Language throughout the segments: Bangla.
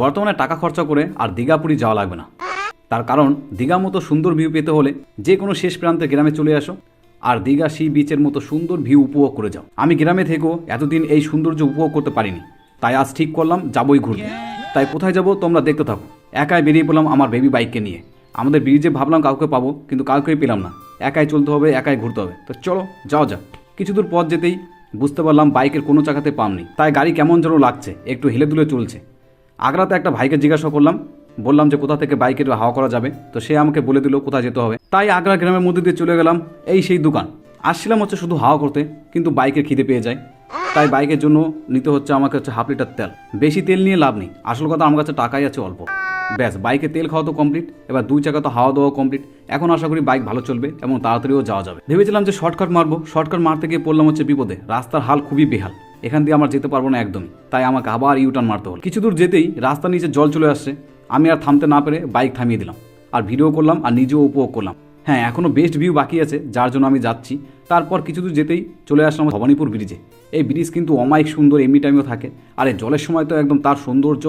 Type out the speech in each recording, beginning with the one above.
বর্তমানে টাকা খরচা করে আর দীঘাপুরি যাওয়া লাগবে না। তার কারণ দীঘা মতো সুন্দর ভিউ পেতে হলে যে কোনো শেষ প্রান্তে গ্রামে চলে আসো আর দীঘা সি বিচের মতো সুন্দর ভিউ উপভোগ করে যাও। আমি গ্রামে থেকেও এতদিন এই সৌন্দর্য উপভোগ করতে পারিনি। তাই আজ ঠিক করলাম, যাবই ঘুরতে। তাই কোথায় যাব তোমরা দেখতে থাকো। একাই বেরিয়ে পড়লাম আমার বেবি বাইককে নিয়ে। আমাদের ব্রিজে ভাবলাম কাউকে পাবো, কিন্তু কাউকেই পেলাম না। একাই চলতে হবে, একাই ঘুরতে হবে। তো চলো যাও যাক। কিছু দূর পথ যেতেই বুঝতে পারলাম বাইকের কোনো চাকাতে পাম নেই। তাই গাড়ি কেমন যেন লাগছে, একটু হেলে দুলে চলছে। আগ্রাতে একটা ভাইকে জিজ্ঞাসা করলাম, বললাম যে কোথা থেকে বাইকের হাওয়া করা যাবে, তো সে আমাকে বলে দিল কোথায় যেতে হবে। তাই আগ্রা গ্রামের মধ্যে দিয়ে চলে গেলাম, এই সেই দোকান। আসছিলাম হচ্ছে শুধু হাওয়া করতে, কিন্তু বাইকের খিদে পেয়ে যায়। তাই বাইকের জন্য নিতে হচ্ছে আমাকে হচ্ছে হাফ লিটার তেল। বেশি তেল নিয়ে লাভ নেই, আসল কথা আমার কাছে টাকাই আছে অল্প। ব্যাস, বাইকে তেল খাওয়া তো কমপ্লিট এবার দুই চাকা তো হাওয়া দেওয়া কমপ্লিট এখন আশা করি বাইক ভালো চলবে এবং তাড়াতাড়িও যাওয়া যাবে। ভেবেছিলাম যে শর্টকাট মারবো, শর্টকাট মারতে গিয়ে পড়লাম হচ্ছে বিপদে, রাস্তার হাল খুবই বেহাল। এখান দিয়ে আমার যেতে পারব না একদমই তাই আমাকে আবার ইউটার্ন মারতে হলো। কিছু দূর যেতেই রাস্তার নিচে জল চলে আসছে। আমি আর থামতে না পেরে বাইক থামিয়ে দিলাম। আর ভিডিও করলাম আর নিজেও উপভোগ করলাম। হ্যাঁ এখনও বেস্ট ভিউ বাকি আছে, যার জন্য আমি যাচ্ছি। তারপর কিছু দূর যেতেই চলে আসলাম ভবানীপুর ব্রিজে এই ব্রিজ কিন্তু অমায়িক সুন্দর এমনি টাইমেও থাকে। আর এই জলের সময় তো একদম তার সৌন্দর্য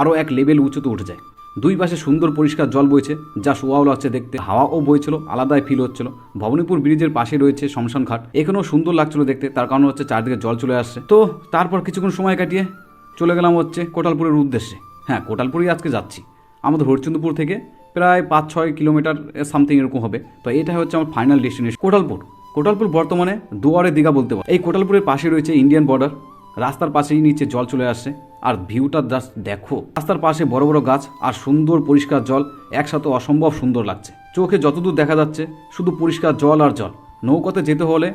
আরও এক লেভেল উঁচুতে উঠে যায়। দুই পাশে সুন্দর পরিষ্কার জল বইছে, যা শোয়াও লাগছে দেখতে। হাওয়াও বইছিল, আলাদাই ফিল হচ্ছিল। ভবনীপুর ব্রিজের পাশে রয়েছে শমশান ঘাট। এখানেও সুন্দর লাগছিল দেখতে, তার কারণ হচ্ছে চারদিকে জল চলে আসছে। তো তারপর কিছুক্ষণ সময় কাটিয়ে চলে গেলাম হচ্ছে কোটালপুরের উদ্দেশ্যে। হ্যাঁ কোটালপুরেই আজকে যাচ্ছি। আমাদের হরিচন্দ্রপুর থেকে প্রায় পাঁচ ছয় কিলোমিটার সামথিং এরকম হবে। তো এটা হচ্ছে আমার ফাইনাল ডেস্টিনেশন কোটালপুর। কোটালপুর বর্তমানে দুয়ারে দীঘা বলতে পারো। এই কোটালপুরের পাশে রয়েছে ইন্ডিয়ান বর্ডার রাস্তার পাশেই নিচে জল চলে আসছে আর ভিউটা জাস্ট দেখো। রাস্তার পাশে বড় বড় গাছ আর সুন্দর পরিষ্কার জল, একসাথে অসম্ভব সুন্দর লাগছে। চোখে যতদূর দেখা যাচ্ছে, শুধু পরিষ্কার জল আর জল। নৌকাতে যেতে হলে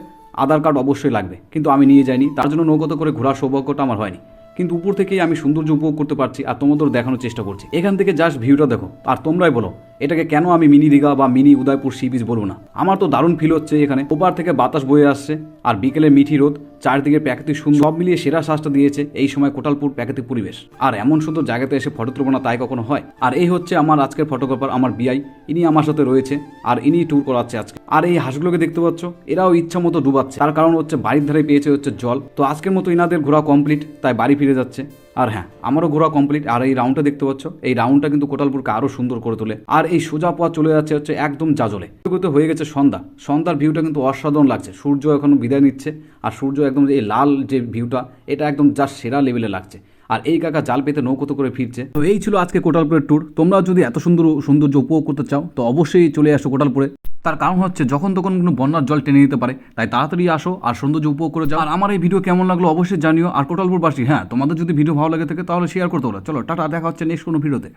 আধার কার্ড অবশ্যই লাগবে, কিন্তু আমি নিয়ে যাইনি, তার জন্য নৌকাতে করে ঘোরার সৌভাগ্যটা আমার হয়নি। কিন্তু উপর থেকেই আমি সৌন্দর্য উপভোগ করতে পারছি আর তোমাদের দেখানোর চেষ্টা করছি। এখান থেকে জাস্ট ভিউটা দেখো, আর তোমরাই বলো এটাকে কেন আমি মিনি দীঘা বা মিনি উদয়পুর সি বিচ বলব না? আমার তো দারুণ ফিল হচ্ছে এখানে। ওপার থেকে বাতাস বয়ে আসছে, আর বিকেলে মিঠি রোদ, চারদিকে প্রাকৃতিক সুন্দর সব মিলিয়ে সেরা শ্বাসটা দিয়েছে এই সময় কোটালপুর প্রাকৃতিক পরিবেশ। আর এমন সুন্দর জায়গাতে এসে ফটো তুলবো না, তাই কখনো হয়? আর এই হচ্ছে আমার আজকের ফটোগ্রাফার আমার বিআই ইনি আমার সাথে রয়েছে, আর ইনি ট্যুর করাচ্ছে আজকে। আর এই হাঁসগুলোকে দেখতে পাচ্ছ, এরাও ইচ্ছা মতো ডুবাচ্ছে। তার কারণ হচ্ছে বাড়ির ধারে পেয়েছে হচ্ছে জল। তো আজকের মতো ইনাদের ঘোরা কমপ্লিট তাই বাড়ি ফিরে যাচ্ছে। আর হ্যাঁ আমারও ঘোরা কমপ্লিট আর এই রাউন্ডটা দেখতে পাচ্ছ, এই রাউন্ডটা কিন্তু কোটালপুরকে আরও সুন্দর করে তোলে। আর এই সোজা পথ চলে যাচ্ছে হচ্ছে একদম জাজলে। এগুলোতে হয়ে গেছে সন্ধ্যা। সন্ধ্যার ভিউটা কিন্তু অসাধারণ লাগছে। সূর্য এখন বিদায় নিচ্ছে, আর সূর্য একদম এই লাল যে ভিউটা এটা একদম যা সেরা লেভেলে লাগছে। আর এই কাকা জাল পেতে নৌকোতো করে ফিরছে। তো এই ছিল আজকে কোটালপুরের ট্যুর তোমরা যদি এত সুন্দর সৌন্দর্য উপভোগ করতে চাও, তো অবশ্যই চলে আসো কোটালপুরে। তার কারণ হচ্ছে যখন তখন কোনো বন্যার জল টেনে নিতে পারে, তাই তাড়াতাড়ি আসো আর সৌন্দর্য উপভোগ করে যাও। আর আমার এই ভিডিও কেমন লাগল অবশ্যই জানিও। আর কোটালপুরবাসী হ্যাঁ তোমাদের যদি ভিডিও ভালো লাগে থাকে তাহলে শেয়ার করতে পারো চলো, টাটা, দেখা হচ্ছে নেক্সট কোনো ভিডিওতে